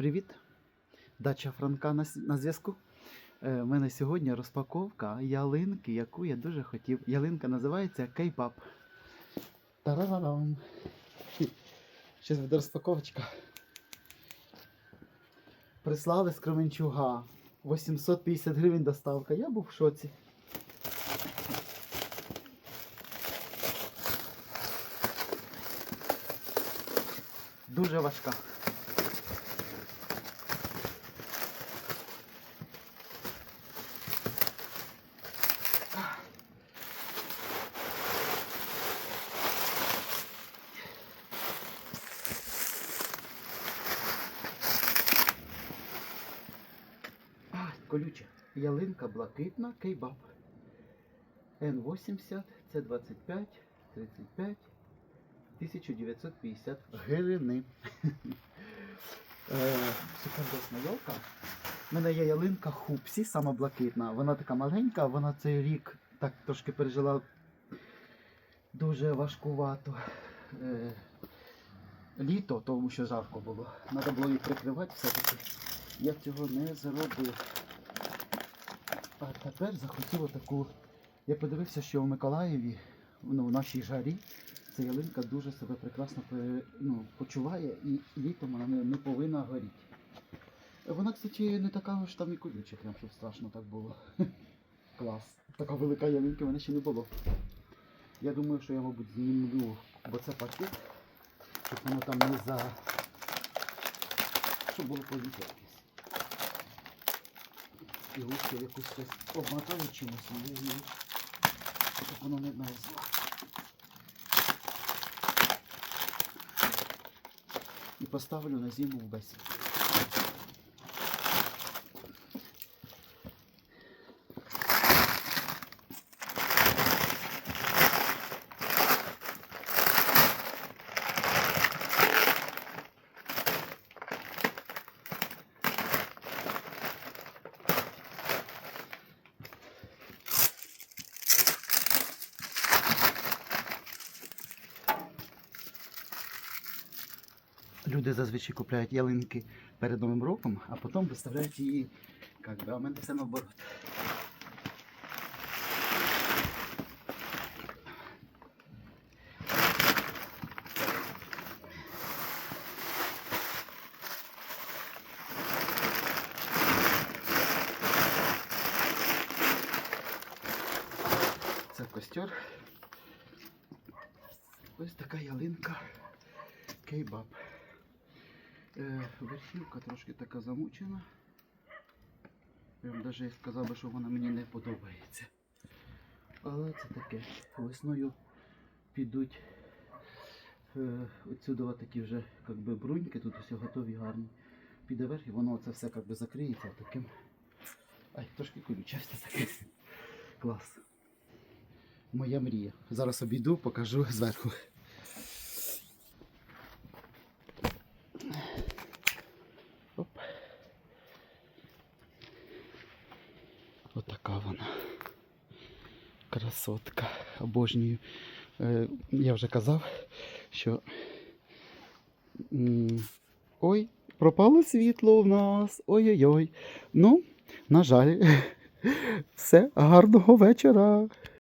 Привіт! Дача Франка на, на зв'язку. Е, У мене сьогодні розпаковка ялинки, яку я дуже хотів. Ялинка називається Кейпап. Тарарарам. Зараз буде розпаковочка. Прислали з Кременчуга. 850 гривень доставка. Я був в шоці. Дуже важка. А, колюча. Ялинка блакитна, кейбаб. Н80, С25, 35, 1950 гривни. Секундосна ялка. У мене є ялинка Хупсі, сама блакитна. Вона така маленька, вона цей рік так трошки пережила дуже важкувато. Е, літо, тому що жарко було. Треба було її прикривати все-таки. Я цього не зробив. Тепер захотів отаку. Я подивився, що в Миколаєві, ну, в нашій жарі, ця ялинка дуже себе прекрасно ну, почуває і літом вона не, повинна горіти. Вона, кстати, не така ж там і колюча, прям щоб страшно так було. Клас. Така велика ялинка в мене ще не було. Я думаю, що я, мабуть, знімлю, бо це пакет, щоб воно там не за. Щоб було повітря. І лучше якусь обмотали чимось, і знаю. щоб воно не мерзло. І поставлю на зиму в бесід. Люди зазвичай купляють ялинки перед Новим роком, а потім виставляють її, як би, а в мене все наоборот. Це костер. Ось така ялинка. Кейбаб. Е, верхівка трошки така замучена. Прям навіть я сказав би, що вона мені не подобається. Але це таке. Весною підуть е, такі вже би, бруньки, тут все готові гарні. Піде верх і воно це все би, закриється таким. Ай, трошки колюче все таке. Клас. Моя мрія. Зараз обійду, покажу зверху. Оп. Отака вона. Красотка. Обожнюю. Е, я вже казав, що. Ой, пропало світло в нас. Ой-ой-ой. Ну, на жаль, все, гарного вечора.